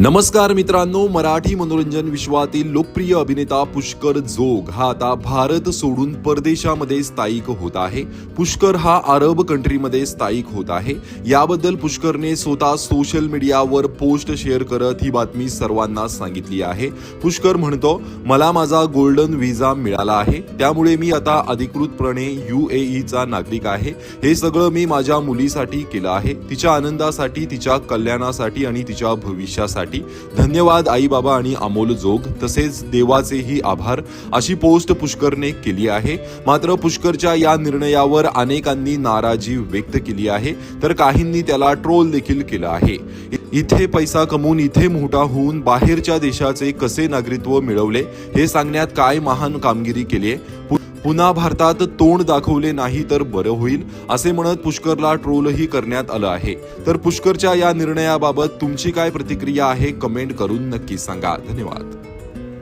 नमस्कार मित्रांनो मराठी मनोरंजन विश्वातील लोकप्रिय अभिनेता पुष्कर जोग हा आता भारत सोडून परदेशामध्ये स्थायिक होत आहे. पुष्कर हा अरब कंट्रीमध्ये स्थायिक होत आहे. याबद्दल पुष्करने स्वतः सोशल मीडियावर पोस्ट शेअर करत ही बातमी सर्वांना सांगितली आहे. पुष्कर म्हणतो मला माझा गोल्डन व्हिसा मिळाला आहे. त्यामुळे मी आता अधिकृतपणे यू ए चा नागरिक आहे. हे सगळं मी माझ्या मुलीसाठी केलं आहे. तिच्या आनंदासाठी तिच्या कल्याणासाठी आणि तिच्या भविष्यासाठी. धन्यवाद आई बाबा आणि अमोल जोग. तसेच देवाचेही आभार. अशी पोस्ट पुष्करने केली आहे. मात्र पुष्करच्या या निर्णयावर अनेकांनी नाराजी व्यक्त केली आहे. तर काहींनी त्याला ट्रोल देखील केलं आहे. इथे पैसा कमवून इथे मोठा होऊन बाहेरच्या देशाचे कसे नागरिकत्व मिळवले हे सांगण्यात काय महान कामगिरी केली आहे? पुन्हा भारतात तोंड दाखवले नाही तर बरं होईल असे म्हणत पुष्करला ट्रोलही करण्यात आलं आहे. तर पुष्करच्या या निर्णयाबाबत तुमची काय प्रतिक्रिया आहे कमेंट करून नक्की सांगा. धन्यवाद.